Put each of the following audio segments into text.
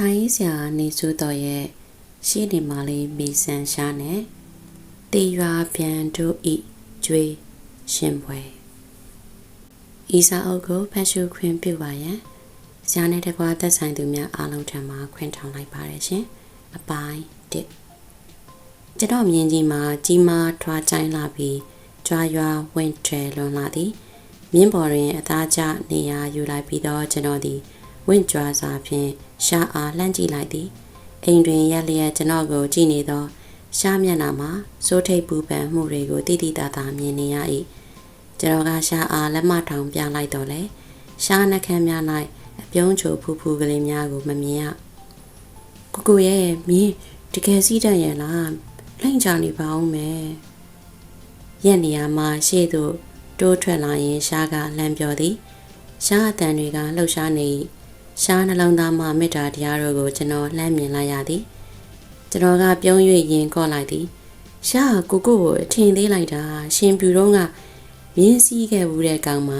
ဆိုင်ရေးဆရာနေစုတော်ရဲ့ရှေ့နေမလေးမီဆန်ရှားနဲ့တေရွာပြန်တို့ဤကျွေးရှင်ပွဲဤစာအုပ်ကိုဖတ်ရှုခွင့်ပြုပါရန်ဆရာနဲ့တကွာသက်ဆိုင်သူများအားလုံးထံမှခွင့်ထောင်လိုက်ပါတယ်ရှင်အပိုင်း1ကျွန်တော်မြင်ကြီးမှာကြီးမားထွားချိုင်းလာပြီးကြွားရွာဝင့်ထွယ်လွန်လာသည်မြင်းပေါ်တွင်အသားကျနေရာယူလိုက်ပြီးတော့ကျွန်တော်သည် ဝင့်ကြွားစွာဖြင့်ရှားအားလှမ်းကြည့်လိုက်သည်အိမ်တွင်ရက်လျက်ကျွန်တော်ကိုကြည့်နေသော ရှားမျက်နှာမှာစိုးထိပ်ပူပန်မှုတွေကိုတိတိတသာမြင်နေရ၏ကျွန်တော်ကရှားအားလက်မထောင်ပြလိုက်တော့လေရှားနှက်ခမ်းများ၌အပြုံးချိုဖူဖူကလေးများကိုမမြင်ရကိုကိုရဲ့မြင်းတကယ်စီးတတ်ရဲ့လားလိမ့်ချနေပါအောင်မယ်ရက်နေရာမှာရှေ့သို့တိုးထွက်လာရင်ရှားကလှမ်းပြောသည်ရှားအတန်တွေကလှုပ်ရှားနေ၏ ရှားနှလုံးသားမှမေတ္တာတရားတော်ကိုကျွန်တော်လှမ်းမြင်လိုက်ရသည်ကျွန်တော်ကပြုံး၍ရင်ကော့လိုက်သည်ရှားကိုကိုကိုအထင်သေးလိုက်တာ ရှင်ပြူတော့ကမြင်းစည်းခဲ့ဘူးတဲ့ကောင်မ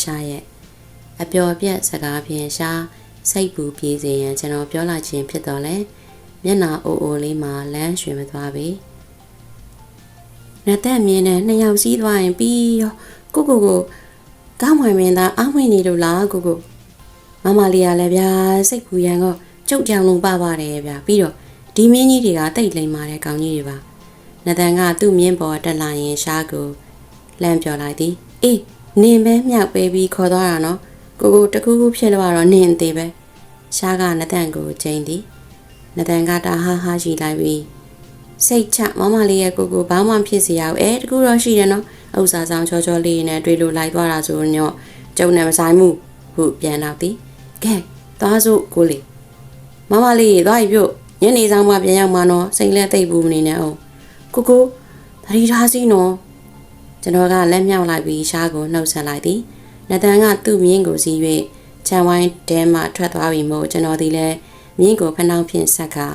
ရှားရဲ့အပျော်ပြက်စကားဖြင့်ရှားစိတ်ပူပြေးစေရန်ကျွန်တော်ပြောလာခြင်းဖြစ်တော်လဲမျက်နာအိုအိုလေးမှာလမ်းရွှင်မသွားပေနတ်သက်မြင်တဲ့နှစ်ယောက်စီးသွားရင်ပြီးရောကိုကိုကိုကောင်းမွန်မင်းသားအောင်းမွေနေလို့လားကိုကို မမလေးကလည်းဗျာစိတ်ပူရန်ကကြုတ်ကြောင်လုံးပပါတယ်ဗျာပြီးတော့ဒီမင်းကြီးတွေကတိတ်လိမ်မာတဲ့ကောင်ကြီးတွေပါနတ်တန်ကသူ့မြင်းပေါ်တက်လာရင်ရှားကိုလမ်းပြောလိုက်သည်အေးနင်ပဲမြောက်ပေးပြီးခေါ်သွားတာနော်ကိုကိုတကူးကူးဖြစ်လို့တော့နင်သေးပဲရှားကနတ်တန်ကိုချိန်သည်နတ်တန်ကတာဟာဟာရှိလိုက်ပြီးစိတ်ချမမလေးရဲ့ကိုကိုဘာမှဖြစ်စေရဘူးအဲတကူတော့ရှိတယ်နော်ဥစားဆောင်ချောချောလေးနဲ့တွေ့လို့လိုက်သွားတာဆိုတော့ကျုံနဲ့မဆိုင်မှုဟုပြန်တော့သည် ကဲသွားစို့ကိုလေးမမလေးသွားပြီပြုတ်ညနေဆောင်မှပြန်ရောက်မှတော့စိတ်လက်သိပ်ဘူးမနေနဲ့အောင်ကိုကိုသတိထားစီနော်ကျွန်တော်ကလက်မြောက်လိုက်ပြီးရှားကိုနှုတ်ဆက်လိုက်သည်နတန်ကသူ့မြင်းကိုစီး၍ခြံဝိုင်းတဲမှထွက်သွားပြီမို့ကျွန်တော်ဒီလဲမြင်းကိုဖနှောင်းဖြင့်ဆက်ခါ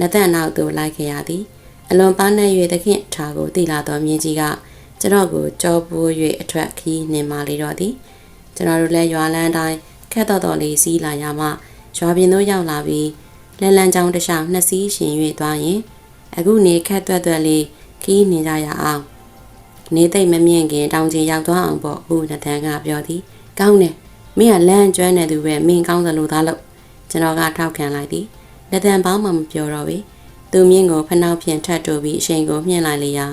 နတန်နောက်သို့လိုက်ခဲ့ရသည်အလွန်ပန်းနဲ့၍တခင်ထားကိုတိလာတော်မြင်းကြီးကကျွန်တော်ကိုကြောပိုး၍အထွက်ခီးနေမှလေတော့သည်ကျွန်တော်တို့လည်းရွာလန်းတိုင်း ခက်တော်တော်လေးစီးလာရမှရွာပြင်သို့ရောက်လာပြီးလန်လန်ချောင်းတစ်လျှောက်နှစ်စီးရှင်၍သွားရင် အခုနေခက်သွက်သွက်လေးခီးနေကြရအောင်နေသိမ့်မမြင့်ခင်တောင်ကြီးရောက်သွားအောင်ပေါ့ဦးနတန်ကပြောသည်ကောင်းတယ်မင်းကလမ်းကျွမ်းနေသူပဲမင်းကောင်းသလိုသားလို့ကျွန်တော်ကထောက်ခံလိုက်သည်နတန်ဘောင်းမှမပြောတော့ဘူးသူမြင့်ကိုဖနှောက်ဖြင့်ထတ်တိုးပြီးအချိန်ကိုမြင့်လိုက်လေရာ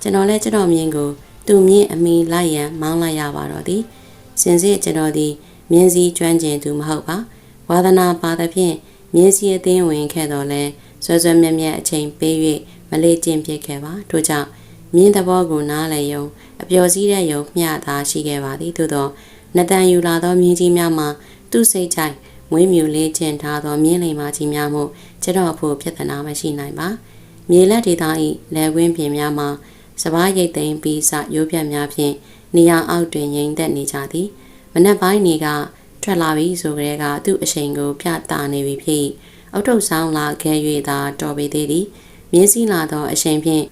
ကျွန်တော်လည်းကျွန်တော်မြင့်ကိုသူမြင့်အမီလိုက်ရန်မောင်းလိုက်ရပါတော့သည်စင်စစ်ကျွန်တော်သည် မြင်းစည်းကျွမ်းကျင်သူမဟုတ်ပါဝါသနာပါသဖြင့်မြင်းစည်းအသင်းဝင်ခဲ့တော်လဲဆွဆွမြက်မြက်အချိန်ပေး၍မလေးကျင့်ဖြစ်ခဲ့ပါထို့ကြောင့်မြင်းသဘောကိုနားလည်ယုံအပျော်စည်းတဲ့ယုံမျှသာရှိခဲ့ပါသည်သို့သောနတန်ယူလာသောမြင်းကြီးများမှာသူ့စိတ်ကြိုက်မွေးမြူလေးကျင်ထားသောမြင်းလိမ်မာကြီးများမှုကျွန်တော်အဖို့ပြဿနာမရှိနိုင်ပါမြေလက်ဒေသ၏လယ်ကွင်းပြင်များမှာစပားရိတ်သိမ်းပြီးစရိုးပြတ်များဖြင့်နေရာအောက်တွင်ငြိမ်သက်နေကြသည် မနက်ပိုင်းနေကထွက်လာပြီဆိုကြတဲ့ကသူ့အချိန်ကိုပြတာနေပြီဖြစ်အုတ်ထုတ်ဆောင်လာခဲ့၍သာတော်ပေသေးသည်မြင်းစည်းလာသောအချိန်ဖြင့်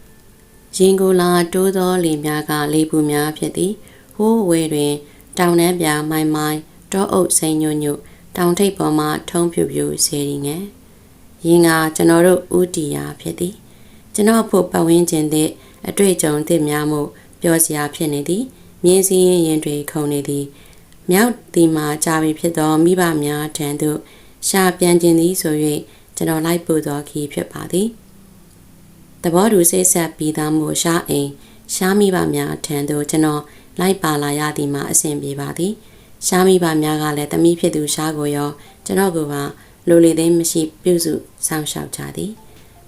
ရင်ကိုလာတိုးသောလေများကလေပူများဖြစ်သည်ဟိုးဝဲတွင် တောင်နှမ်းပြမိုင်မိုင်တောအုပ်စိန်ညွညွတောင်ထိပ်ပေါ်မှထုံးဖြူဖြူစေရီငယ်ရင်ကကျွန်တော်တို့ဥတီယာဖြစ်သည် ကျွန်တော်ဖို့ပတ်ဝန်းကျင်တဲ့အတွေ့အကြုံသစ်များမှုပြောစရာဖြစ်နေသည်မြင်းစည်းရင်ရင်တွေခုန်နေသည် မြောက်ဒီမှာကြာပြီဖြစ်သောမိဘများထံသို့ရှာပြန်ခြင်းသည်ဆို၍ကျွန်တော်လိုက်ပို့သောခီးဖြစ်ပါသည်တဘောတူစိတ်ဆက်ပြီးသားမို့ရှာအိမ်ရှားမိဘများထံသို့ကျွန်တော်လိုက်ပါလာရသည်မှာအဆင်ပြေပါသည်ရှားမိဘများကလည်းတမိဖြစ်သူရှားကိုရောကျွန်တော်ကပါလိုလေသိမ်းမရှိပြုစုစောင့်ရှောက်ကြသည်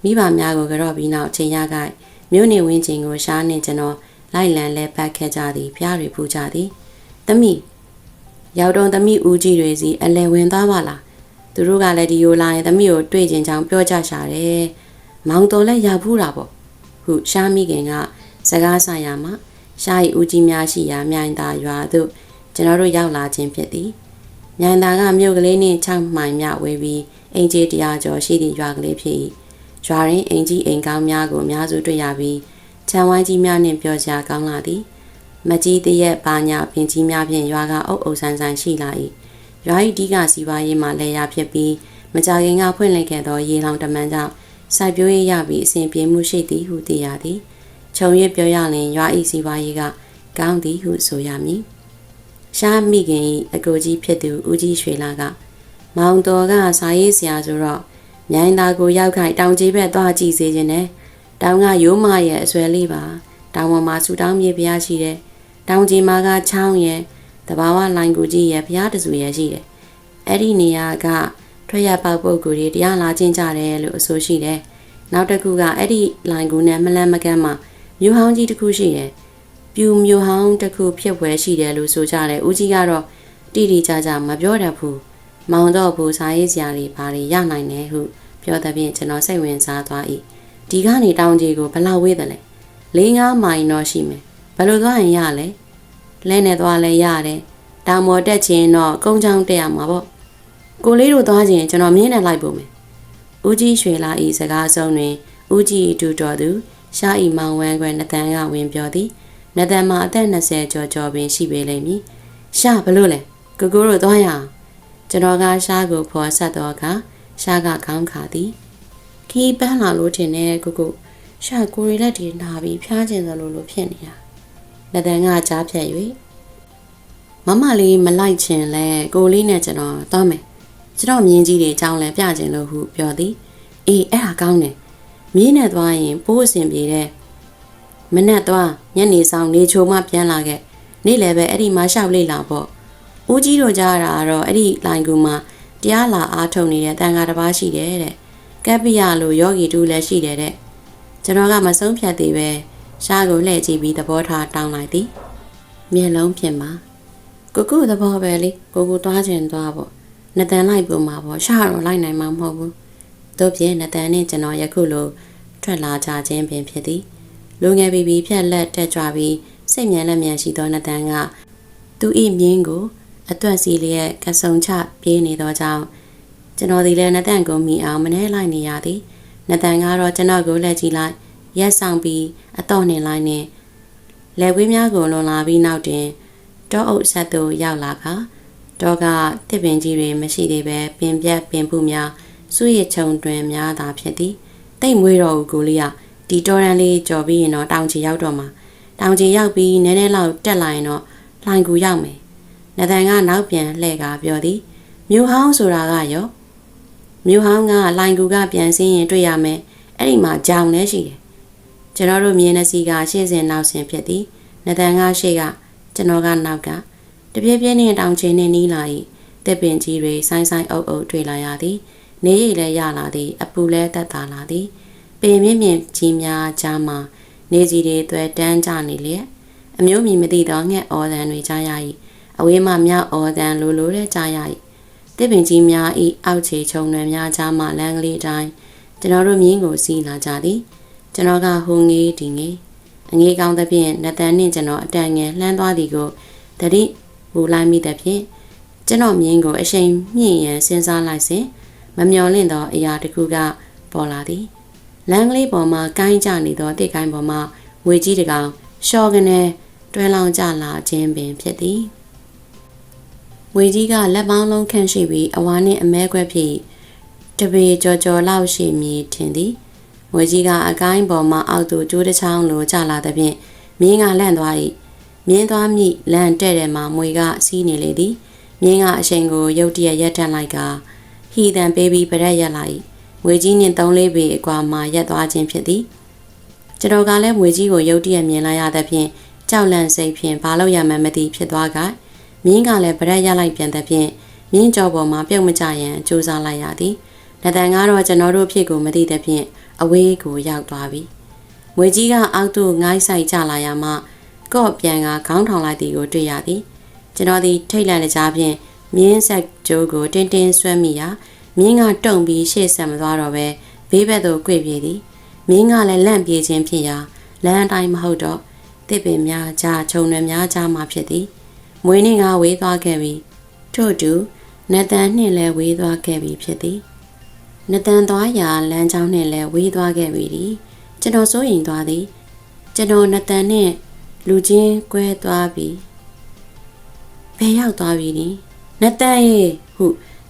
မိဘများကိုကြော့ပြီးနောက်ချိန်ရကိုက်မြို့နေဝင်းချင်းကိုရှားနေကျွန်တော်လိုက်လံလဲပတ်ခဲ့ကြသည်ပြားတွေပူကြသည်တမိ ရောက်တော့တမိဦးကြီးတွေစီအလဲဝင်သွားပါလားသူတို့ကလည်းဒီယိုလာရင်တမိကိုတွေ့ကျင်ကြောင်ပြောကြရှာတယ်မောင်တော်လည်းရောက်ဘူးတာပေါ့ဟုရှားမိခင်ကစကားဆရာမှာရှားရီဦးကြီးများရှိရာမြိုင်သာရွာသို့ကျွန်တော်တို့ရောက်လာခြင်းဖြစ်သည်မြိုင်သာကမြို့ကလေးနှင့်6မိုင်မြဝေးပြီးအင်ဂျီတရားကျော်ရှိသည့်ရွာကလေးဖြစ်၏ရွာရင်းအင်ကြီးအိမ်ကောင်းများကိုအများစုတွေ့ရပြီးခြံဝိုင်းကြီးများနှင့်ပြောကြကောင်းလာသည် မကြီးတရက်ပါညာပင်ကြီးများဖြင့်ရွာကအုပ်အုပ်ဆန်းဆန်းရှိလာ၏ရွာ၏ဒီကစီပွားရေးမှလည်းရဖြစ်ပြီးမကြခင်ကဖွင့်လှစ်ခဲ့သောရေလောင်တမန်ကြောင့်စိုက်ပျိုးရေးရပြီးအစဉ်ပြေမှုရှိသည်ဟုသိရသည်ခြုံရပြောရရင်ရွာဤစီပွားရေးကကောင်းသည်ဟုဆိုရမည်ရှားမိခင်၏အကိုကြီးဖြစ်သူဦးကြီးရွှေလာက မောင်တော်ကစာရေးဆရာဆိုတော့မြိုင်သားကိုရောက်ခိုက်တောင်ကြီးဘက်သွားကြည့်စေခြင်းနဲ့တောင်ကရိုးမရဲ့အဆွဲလေးပါတောင်ပေါ်မှာဆူတောင်းမြေဘုရားရှိတယ် တောင်ကြီးမှာကချောင်းရဲ့တဘာဝလိုင်ကူကြီးရဲ့ဘုရားတဆူရဲ့ရှိတယ်အဲ့ဒီနေရာကထွက်ရပေါက်ပုတ်ကိုတွေတရားလာချင်းကြတယ်လို့အဆိုရှိတယ်နောက်တစ်ခုကအဲ့ဒီလိုင်ကူနဲ့မလန်းမကန်းမှာမြို့ဟောင်းကြီးတစ်ခုရှိတယ်ပြူမြို့ဟောင်းတစ်ခုဖြစ်ပွဲရှိတယ်လို့ဆိုကြတယ်ဦးကြီးကတော့တိတိကျကျမပြောတတ်ဘူးမောင်တော့ဘူစာရေးစရာတွေဘာတွေရနိုင်လဲဟုပြောတဲ့ဖြင့်ကျွန်တော်စိတ်ဝင်စားသွား၏ဒီကနေတောင်ကြီးကိုဘယ်လောက်ဝေးတယ်လဲ၄၅မိုင်တော့ရှိမယ် ဘယ်လိုသွားရင်ရလဲလဲနဲ့သွားလဲရတယ်တောင်ပေါ်တက်ချင်တော့ကုန်းချောင်းတက်ရမှာပေါ့ကိုလေးတို့သွားခြင်းကျွန်တော်မြင်းနဲ့လိုက်ဖို့မယ်ဦးကြီးရွှေလာဤစကားဆုံးတွင်ဦးကြီးတူတော်သူရှားဤမောင်ဝမ်းခွဲနတန်ကဝင်ပြောသည်နတန်မှာအသက်20ကျော်ကျော်ပင်ရှိပေလိမ့်မည်ရှားဘလို့လဲကိုကိုတို့သွားရအောင်ကျွန်တော်ကရှားကိုဖော်ဆက်တော့ကရှားကခေါင်းခါသည်ခီးပန်းလာလို့ထင်တယ်ကိုကိုရှာကိုရီလက်တွေနာပြီးဖျားကျင်သလိုလိုဖြစ်နေတာ လက်တန်ကကြားဖြတ်၍မမလေးမလိုက်ချင်လဲကိုလေးနဲ့ကျွန်တော်သွားမယ်ကျွန်တော်မြင်းကြီးတွေအကြောင်းလဲပြချင်လို့ဟုပြောသည်အေးအဲ့ဒါကောင်းတယ်မြင်းနဲ့သွားရင်ပိုးအဆင်ပြေတဲ့မနဲ့သွားညနေဆောင်နေချိုမှပြန်လာခဲ့နေ့လည်းပဲအဲ့ဒီမှာရှောက်လေးလာပေါ့ဦးကြီးတို့ကြားတာကတော့အဲ့ဒီလိုင်ကူမှာတရားလာအားထုတ်နေတဲ့တန်ဃာတစ်ပါးရှိတယ်တဲ့ကပ်ပိယလိုယောဂီတူလည်းရှိတယ်တဲ့ကျွန်တော်ကမဆုံးဖြတ်သေးပဲ ရှားကိုလှည့်ကြည့်ပြီးသဘောထားတောင်းလိုက်သည်မျက်လုံးဖြစ်မှာကိုကိုသဘောပဲလေကိုကိုသွားချင်သွားပေါ့နတန်လိုက်ပုံမှာပေါ့ရှားတော့လိုက်နိုင်မှာမဟုတ်ဘူးတို့ဖြင့်နတန်နဲ့ကျွန်တော်ယခုလိုထွက်လာကြခြင်းပင်ဖြစ်သည်လူငယ်ဘီဘီဖြက်လက်တက်ကြွပြီးစိတ်မြန်လက်မြန်ရှိသောနတန်ကသူ၏မြင်းကိုအတွက်စီလျက်ကဆုံချပြေးနေသောကြောင့်ကျွန်တော်ဒီလည်းနတန်ကိုမိအောင်မနှဲလိုက်နေရသည်နတန်ကတော့ကျွန်တော်ကိုလက်ကြည့်လိုက် ရက်ဆောင်ပြီးအတော့နှင်လိုက်နဲ့လက်ဝေးများကိုလွန်လာပြီးနောက်တွင်တောအုပ်ဆက်သို့ရောက်လာခါတောကတစ်ပင်ကြီးတွေမရှိသေးပဲပင်ပြက်ပင်ပုများစုရချုံတွင်များသာဖြစ်သည်တိတ်မွေးတော်ဦးကိုလေးကဒီတော်ရန်လေးကြော်ပြီးရင်တော့တောင်ချီရောက်တော့မှာတောင်ချီရောက်ပြီးနည်းနည်းလောက်တက်လာရင်တော့လှိုင်ကူရောက်မယ်နသန်ကနောက်ပြန်လှည့်ကာပြောသည်မြို့ဟောင်းဆိုတာကရောမြို့ဟောင်းကလိုင်ကူကပြန်စင်းရင်တွေ့ရမယ်အဲ့ဒီမှာကြောင်လည်းရှိတယ် ကျွန်တော်တို့မြင်းနှစီကရှေ့စင်နောက်စင်ဖြစ်သည်နသန်ကရှေ့ကကျွန်တော်ကနောက်ကတပြည့်ပြည့်နဲ့တောင်ချင်းနဲ့နီးလာ၏တစ်ပင်ကြီးတွေဆိုင်းဆိုင်းအုပ်အုပ်တွေ့လာရသည်နေရိပ်လည်းရလာသည် အပူလည်းတက်တာလာသည်ပင်မြင့်မြင့်ကြီးများကြားမှာနေကြီးတွေသွဲတန်းကြနေလျက်အမျိုးမြင်မသိသောငှက်အော်တန်တွေကြားရ၏အဝေးမှမြောက်အော်တန်လိုလိုတဲ့ကြားရ၏တစ်ပင်ကြီးများ၏အောက်ခြေခြုံနယ်များကြားမှလမ်းကလေးတိုင်းကျွန်တော်တို့မြင်းကိုစီးလာကြသည် ကျွန်တော်ကဟိုငေးဒီငေးအငေးကောင်းသဖြင့်နတန်နှင့်ကျွန်တော်အတန်ငယ်လှမ်းသွားသည်ကိုတတိမူလိုက်မိသဖြင့်ကျွန်တော်မြင်းကိုအရှိန်မြင့်ရန်စဉ်းစားလိုက်စဉ်မမျော်လင့်သောအရာတစ်ခုကပေါ်လာသည်လမ်းကလေးပေါ်မှာကိုင်းကြနေသောတစ်ကိုင်းပေါ်မှာငွေကြီးတကောင်ရှော့ကနေတွဲလောင်ကြလာခြင်းပင်ဖြစ်သည်ငွေကြီးကလက်ပေါင်းလုံးခန့်ရှိပြီးအဝါနှင့်အမဲခွက်ဖြစ်တပေကြော်ကြော်လောက်ရှိမည်ထင်သည် ငွေကြီးကအကိုင်းပေါ်မှအောက်သို့ကျိုးတစ်ချောင်းလိုကျလာသဖြင့်မြင်းကလန့်သွား၏မြင်းသွားမိလန့်တဲ့တယ်မှာမွေကစီးနေလေသည်မြင်းကအချိန်ကိုရုတ်တရက်ရက်ထန်လိုက်ကဟီတန်ပေးပြီးပရက်ရက်လာ၏ငွေကြီးနှင့်သုံးလေးပေအကွာမှရက်သွားခြင်းဖြစ်သည်ကျွန်တော်ကလည်းငွေကြီးကိုရုတ်တရက်မြင်လိုက်ရသဖြင့်ကြောက်လန့်စိတ်ဖြင့်ဘာလို့ရမှန်းမသိဖြစ်သွားကမြင်းကလည်းပရက်ရလိုက်ပြန်သဖြင့်မြင်းကြောပေါ်မှာပြုတ်မကြရန်ကြိုးစားလိုက်ရသည်လက်တန်ကတော့ကျွန်တော်တို့ဖြစ်ကိုမသိသဖြင့် အဝေးကိုရောက်သွားပြီငွေကြီးကအောက်သို့ငိုင်းဆိုင်ကြလာရမှကော့ပြန်ကခေါင်းထောင်လိုက်သည်ကိုတွေ့ရသည်ကျွန်တော်သည်ထိတ်လန့်ကြဖြင့်မြင်းဆက်ကျိုးကိုတင်းတင်းဆွဲမိရာမြင်းကတုံပြီးရှေ့ဆက်မသွားတော့ပဲဘေးဘက်သို့꿰ပြေးသည်မြင်းကလည်းလန့်ပြေးခြင်းဖြစ်ရာလမ်းအတိုင်းမဟုတ်တော့တစ်ပင်များကြားခြုံရွယ်များကြားမှာဖြစ်သည်မွေးနေ့ကဝေးသွားခဲ့ပြီးထို့တူနတန်နှင့်လည်းဝေးသွားခဲ့ပြီးဖြစ်သည် နတန်သွားရာလမ်းကြောင်းနှင့်လည်းဝေးသွားခဲ့ပြီဒီကျွန်တော်စိုးရင်သွားသည်ကျွန်တော်နတန်နှင့်လူချင်းကွဲသွားပြီဘယ်ရောက်သွားပြီဒီနတန်ရဲ့ဟု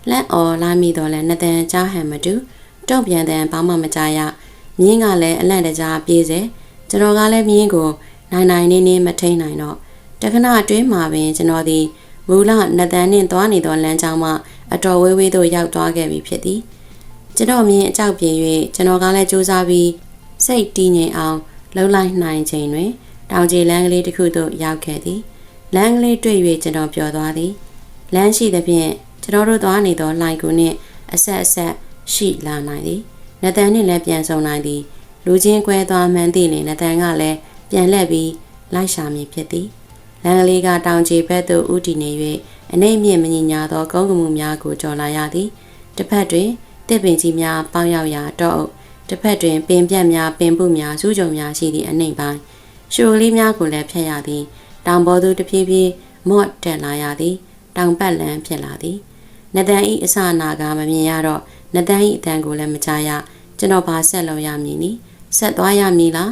လက်အော်လာမိတော့လဲနှစ်တန်ကြားဟန်မတူတုံ့ပြန်တဲ့ဘာမှမကြားရမြင်းကလည်းအလန့်တကြားပြေးစေကျွန်တော်ကလည်းမြင်းကိုနိုင်နိုင်နေနေမထိန်နိုင်တော့တခဏအတွင်းမှာပင်ကျွန်တော်သည်မူလနှစ်တန်နှင့်သွားနေသောလမ်းကြောင်းမှအတော်ဝေးဝေးသို့ရောက်သွားခဲ့ပြီဖြစ်သည် ကျွန်တော်မြင်အကြောက်ပြေ၍ကျွန်တော်ကလည်းစူးစမ်းပြီးစိတ်တည်ငြိမ်အောင်လှုပ်လိုက်နိုင်ချိန်တွင် တောင်ကြီးလမ်းကလေးတစ်ခုသို့ရောက်ခဲ့သည်လမ်းကလေးတွေ့၍ကျွန်တော်ပျော်သွားသည်လမ်းရှိသဖြင့်ကျွန်တော်တို့သွားနေသောလိုင်ကူနှင့်အဆက်အဆက်ရှိလာနိုင်သည်နတန်နှင့်လည်းပြန်ဆုံနိုင်သည်လူချင်းကွဲသွားမှန်းသိနေနတန်ကလည်းပြန်လှည့်ပြီးလိုက်ရှာမည်ဖြစ်သည်လမ်းကလေးကတောင်ကြီးဘက်သို့ဥတီနေ၍အနေမြင့်မညီညာသောကုန်းကမှုများကိုကြော်လာရသည်တစ်ဖက်တွင် တစ်ပင်ကြီးများပေါင်းရောက်ရာတော့အုပ်တစ်ဖက်တွင်ပင်ပြက်များပင်ပုများစူးကြုံများရှိသည့်အနှိမ့်ပိုင်းရှူကလေးများကိုလည်းဖျက်ရသည်တောင်ပေါ်သို့တဖြည်းဖြည်းမော့တက်လာရသည်တောင်ပတ်လန်းဖြစ်လာသည်နတန်ဤအစနာကမမြင်ရတော့နတန်ဤအတန်ကိုလည်းမကြားရကျွန်တော်ဘာဆက်လုပ်ရမည်နီဆက်သွားရမည်လား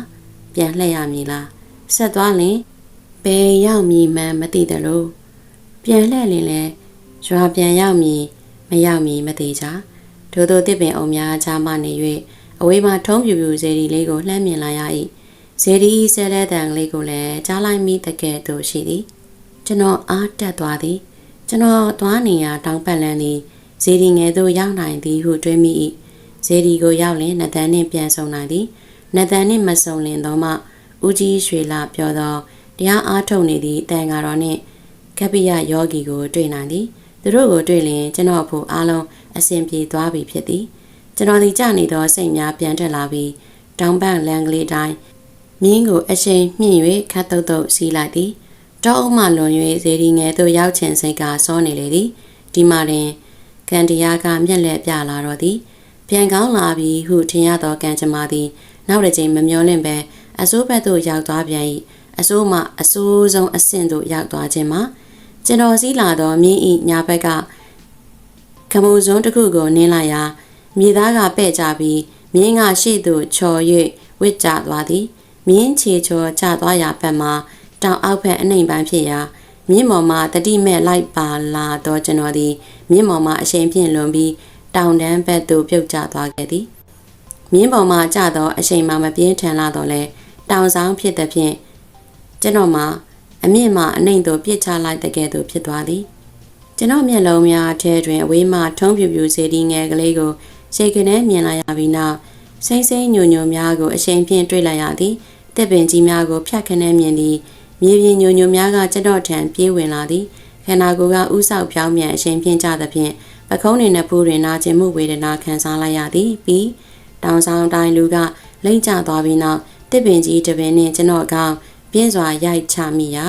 ပြန်လှည့်ရမည်လားဆက်သွားရင်ဘယ်ရောက်မည်မှန်းမသိသလိုပြန်လှည့်ရင်လည်းရွာပြန်ရောက်မည်မရောက်မည်မသိကြ ထို့သောတစ်ပင်အုံများချာမှနေ၍အဝေးမှထုံးပြူပြူစေဒီလေးကိုလှမ်းမြင်လာရ၏ဇေဒီဆဲလဲတန်လေးကိုလည်းကြားလိုက်မိတကဲ့သို့ရှိသည်ကျွန်တော်အားတက်သွားသည် ကျွန်တော်သွားနေရတောင်ပတ်လန်းသည်ဇေဒီငယ်သို့ရောက်နိုင်သည်ဟုတွေးမိ၏ဇေဒီကိုရောက်လင်နတန်နှင့်ပြန်ဆုံနိုင်သည်နတန်နှင့်မဆုံလင်တော့မှဦးကြီးရွှေလာပြောသောတရားအားထုတ်နေသည့်တန်ဃာတော်နှင့်ကပ္ပိယယောဂီကိုတွေ့နိုင်သည်သူတို့ကိုတွေ့လင်ကျွန်တော်ဖို့အားလုံး အစဉ်ပြေသွားပြီဖြစ်သည်ကျွန်တော်ဒီကြနေသောစိတ်များပြန်တက်လာပြီးတောင်ပန့်လန်ကလေးတိုင်းမြင်းကိုအရှိန်မြင့်၍ခတ်တုတ်တုတ်စီးလိုက်သည်တောအုပ်မှလွန်၍ဇေဒီငယ်သို့ရောက်ချင်စိတ်ကစောနေလေသည်ဒီမှတွင်ကန်တရားကမျက်လက်ပြလာတော့သည်ပြန်ကောင်းလာပြီဟုထင်ရသောကံကြမ္မာသည်နောက်တစ်ချိန်မမျောလင့်ပဲအစိုးဘက်သို့ရောက်သွားပြန်၏အစိုးမှအစိုးဆုံးအဆင့်သို့ရောက်သွားခြင်းမှာကျွန်တော်စည်းလာသောမြင်းဤညာဘက်က ခမူစွန်းတစ်ခုကိုနင်းလိုက်ရာမြေသားကပဲ့ကြပြီးမြင်းကရှေ့သို့ချော်၍ဝစ်ကျသွားသည်မြင်းချေချော်ကျသွားရာဘက်မှာတောင်အောက်ဘက်အနှိမ်ပန်းဖြစ်ရာမြင်းမော်မှတတိမဲ့လိုက်ပါလာတော့ကျွန်တော်သည်မြင်းမော်မှအရှိန်ဖြင့်လွန်ပြီးတောင်တန်းဘက်သို့ပြုတ်ကျသွားခဲ့သည်မြင်းပေါ်မှကျသောအရှိန်မှမပြင်းထန်လာတော့လဲတောင်ဆောင်ဖြစ်သည်ဖြင့်ကျွန်တော်မှာအမြင့်မှအနှိမ်သို့ပြစ်ချလိုက်တဲ့ကဲ့သို့ဖြစ်သွားသည် ကျွန်တော်မျက်လုံးများအထဲတွင်အဝေးမှထုံးပြူပြူစေဒီငယ်ကလေးကိုရှေကနေမြင်လာရပြီးနောက်စိမ့်စိမ့်ညိုညိုများကိုအရှိန်ဖြင့်တွေ့လိုက်ရသည်တစ်ပင်ကြီးများကိုဖြတ်ခနဲမြင်သည်မြေပြင်ညိုညိုများကကျွန်တော်ထံပြေးဝင်လာသည်ခန္ဓာကိုယ်ကဥဆောက်ပြောင်းပြန်အရှိန်ဖြင့်ကြသဖြင့်ပကုံးနေနှဖူးတွင်နာကျင်မှုဝေဒနာခံစားလိုက်ရသည်ပြီးတောင်ဆောင်တိုင်းလူကလိမ့်ကျသွားပြီးနောက်တစ်ပင်ကြီးတစ်ပင်နှင့်ကျွန်တော်အကောင်ပြင်းစွာရိုက်ချမိရာ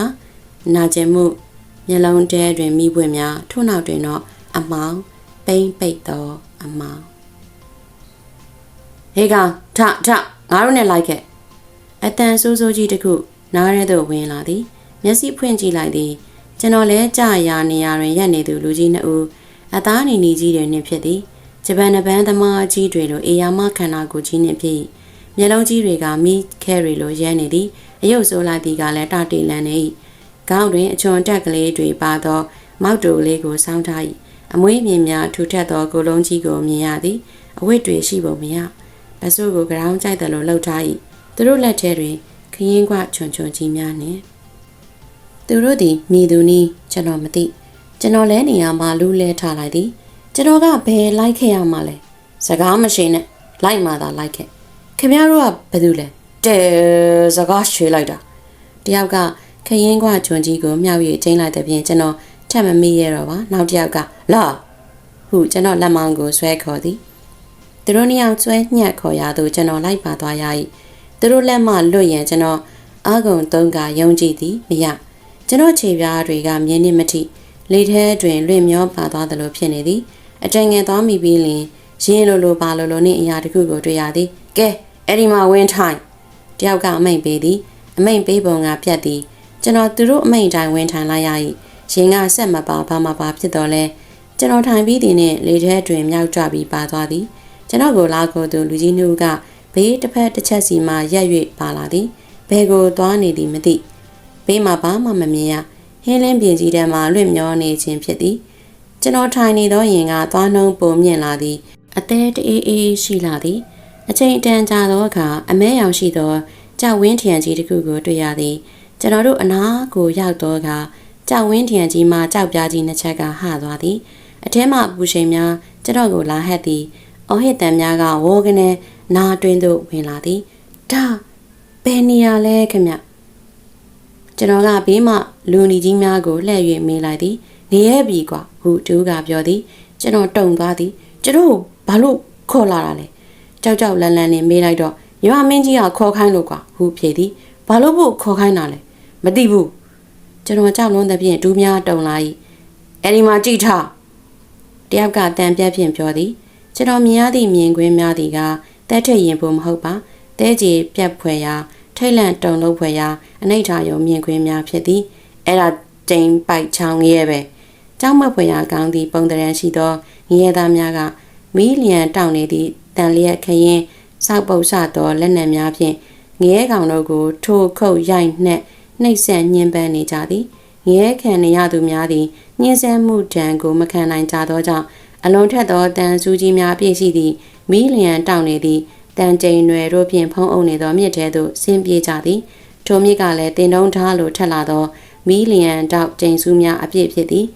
နာကျင်မှု မျက်လုံးတဲတွင်မိပွင့်များထို့နောက်တွင်တော့အမောင်ပိမ့်ပိတ်သောအမောင်ဟေးကောင်ထထငါတို့နဲ့လိုက်ခဲ့အတန်ဆိုးဆိုးကြီးတစ်ခုနားရဲသို့ဝင်လာသည် မျက်စိဖွင့်ကြည့်လိုက်သည်ကျွန်တော်လဲကြာရာနေရာတွင်ရက်နေသူလူကြီးနှစ်ဦးအသားနီနီကြီးတွေနှင့်ဖြစ်သည်ဂျပန်နပန်းသမားကြီးတွေလိုအေယာမခန္ဓာကိုယ်ကြီးနှင့်ဖြစ်မျက်လုံးကြီးတွေကမိခဲရီလိုရဲနေသည်အယုတ်ဆိုးလိုက်သည်ကလည်းတတေလန်နေ၏ ခေါင်းတွင်အချွန်တက်ကလေးတွေပါသော မောက်တူလေးကိုစောင်းထား၏အမွေးမြင်များထူထပ်သောကိုလုံးကြီးကိုမြင်ရသည်အဝတ်တွေရှိပုံမရလက်စုပ်ကိုကြောင်းကြိုက်တယ်လို့လှုပ်ထား၏သူတို့လက်ထဲတွင်ခရင်ကွချွန်ချွန်ကြီးများနှင့်သူတို့သည်မိသူနီးကျွန်တော်မသိကျွန်တော်လဲနေရာမှာလူလဲထားလိုက်သည်ကျွန်တော်ကဘယ်လိုက်ခဲ့ရမှာလဲစကားမရှိနဲ့လိုက်မှသာလိုက်ခဲ့ခင်ဗျားတို့ကဘယ်သူလဲတဲစကားရွှေလိုက်တာတယောက်က ခရင်ကွချွန်ကြီးကိုမြောက်၍ကျင်းလိုက်တဲ့ပြင်ကျွန်တော်ထပ်မမိရတော့ပါနောက်တစ်ယောက်ကလာဟုကျွန်တော်လက်မောင်းကိုဆွဲခေါ်သည်သူတို့နှစ်ယောက်ဆွဲညှက်ခေါ်ရသူကျွန်တော်လိုက်ပါသွားရ၏သူတို့လက်မှလွတ်ရန်ကျွန်တော်အာဂုံသုံးကယုံကြည်သည်မရကျွန်တော်ခြေပြားတွေကမြင်းနှင့်မထိလေထဲတွင်လွင့်မျောပါသွားသလိုဖြစ်နေသည်အကြံငယ်သွားမိပြီးလင်ရင်းလိုလိုပါလိုလိုနှင့်အရာတစ်ခုကိုတွေ့ရသည်ကဲအဲ့ဒီမှာဝင်းထိုင်တယောက်ကအမိန်ပေးသည်အမိန်ပေးပုံကပြတ်သည် ကျွန်တော်သူတို့အမိန်တိုင်းဝင်းထိုင်လိုက်ရ၏ရင်ကဆက်မပါဘာမှပါဖြစ်တော့လဲကျွန်တော်ထိုင်ပြီးသည်နှင့်လေထဲတွင်မြောက်ကြပြီးပါသွားသည်ကျွန်တော်ကိုလာကိုသူလူကြီးနှုတ်ကဘေးတစ်ဖက်တစ်ချက်စီမှရက်၍ပါလာသည်ဘယ်ကိုသွားနေသည်မသိဘေးမှာဘာမှမမြင်ရဟင်းလင်းပြင်ကြီးထဲမှလွင့်မျောနေခြင်းဖြစ်သည်ကျွန်တော်ထိုင်နေသောရင်ကသွားနှုံးပုံမြင့်လာသည်အသေးတအေးအေးရှိလာသည်အချိန်အတန်ကြာသောအခါအမဲရောင်ရှိသောကြောက်ဝင်းထရန်ကြီးတစ်ခုကိုတွေ့ရသည် ကျွန်တော်တို့အနားကိုရောက်သောအခါကြောက်ဝင်းထရန်ကြီးမှကြောက်ပြားကြီးနှစ်ချက်ကဟသွားသည်အထဲမှပူချိန်များကျွန်တော်ကိုလာဟက်သည်အော်ဟစ်တန်များကဝေါကနေနာတွင်သို့ဝင်လာသည်ဒါဘယ်နေရာလဲခင်ဗျကျွန်တော်ကဘေးမှလူနီကြီးများကိုလှည့်၍မေးလိုက်သည်နေရပြီကွာဟုတူကပြောသည်ကျွန်တော်တုံသွားသည်ကျွန်တော်ဘာလို့ခေါ်လာတာလဲကြောက်ကြောက်လန့်လန့်နဲ့မေးလိုက်တော့ညီမမင်းကြီးကခေါ်ခိုင်းလို့ကွာဟုဖြေသည်ဘာလို့ဖို့ခေါ်ခိုင်းတာလဲ မသိဘူးကျွန်တော်ကြောက်လွန်းသဖြင့်ဒူးများတုံလာ၏အဲ့ဒီမှာကြည့်ထားတယောက်ကတန်ပြက်ဖြင့်ပြောသည်ကျွန်တော်မြင်ရသည့်မြင်ကွင်းများသည်ကတဲထက်ရင်ဖို့မဟုတ်ပါတဲကြီးပြက်ဖွယ်ရာထိတ်လန့်တုံလုံးဖွယ်ရာအနိဋ္ဌာယုံမြင်ကွင်းများဖြစ်သည်အဲ့ဒါတိမ်ပိုက်ချောင်းရဲ့ပဲကြောက်မက်ဖွယ်ရာကောင်းသည့်ပုံတရန်ရှိသောငရဲသားများကမီးလျံတောင်းနေသည့်တန်လျက်ခရင်စောက်ပုတ်ဆသောလက်နက်များဖြင့်ငရဲကောင်တို့ကိုထိုးခုတ်ရိုက်နှက် နှိပ်စက်ညှဉ်းပန်းနေကြသည်ငရဲခံနေရသူများသည်ညှဉ်းဆဲမှုဒဏ်ကိုမခံနိုင်ကြသောကြောင့်အလွန်ထက်သောတန်ဆူးကြီးများပြည့်ရှိသည့်မီးလျံတောင်းနေသည့်တန်ကျိန်ရွယ်တို့ဖြင့်ဖုံးအုပ်နေသောမြစ်ထဲသို့ဆင်းပြေးကြသည်ထိုမြစ်ကလည်းတင်တုံးထားလိုထက်လာသောမီးလျံတောက်ကျိန်ဆူးများအပြည့်ဖြစ်သည်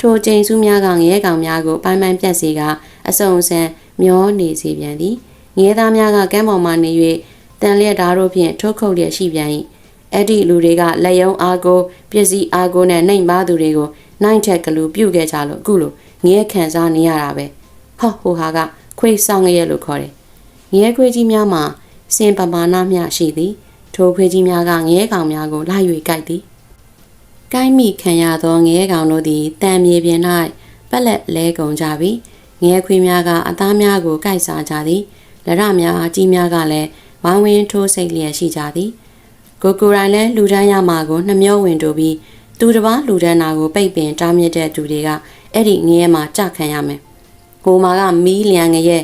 ထိုကျိန်ဆူးများကငရဲကောင်များကိုပိုင်းပိုင်းပြတ်စေကအစုံစံမျောနေစေပြန်သည်ငရဲသားများကကမ်းပေါ်မှနေ၍တန်လျက်ဓာတ်တို့ဖြင့်ထုတ်ခုတ်လျက်ရှိပြန်၏ အဲ့ဒီလူတွေကလက်ယုံအားကိုပစ္စည်းအားကိုနဲ့နှိမ်ပါသူတွေကိုနိုင်ထက်ကလူပြုတ်ခဲ့ကြလို့အခုလိုငရဲခံစားနေရတာပဲဟောဟိုဟာကခွေးဆောင်ရဲလို့ခေါ်တယ်ငရဲခွေးကြီးများမှာစင်ပမာဏမျှရှိသည်ထိုခွေးကြီးများကငရဲကောင်များကိုလိုက်၍ကြိုက်သည်ကိုင်းမိခံရသောငရဲကောင်တို့သည်တံမြေပြင်၌ပက်လက်လဲကုန်ကြပြီငရဲခွေးများကအသားများကိုကြိုက်စားကြသည်လရများကြီးများကလည်းဝိုင်းဝန်းထိုးစိတ်လျက်ရှိကြသည် ကိုကိုရိုင်းလည်းလူဒန်းရမှာကိုနှမျောဝင်တို့ပြီးသူတစ်ပါးလူဒန်းနာကိုပိတ်ပင်တားမြစ်တဲ့သူတွေကအဲ့ဒီငရဲမှာကြခံရမယ်။ကိုမာကမီးလျံငရဲ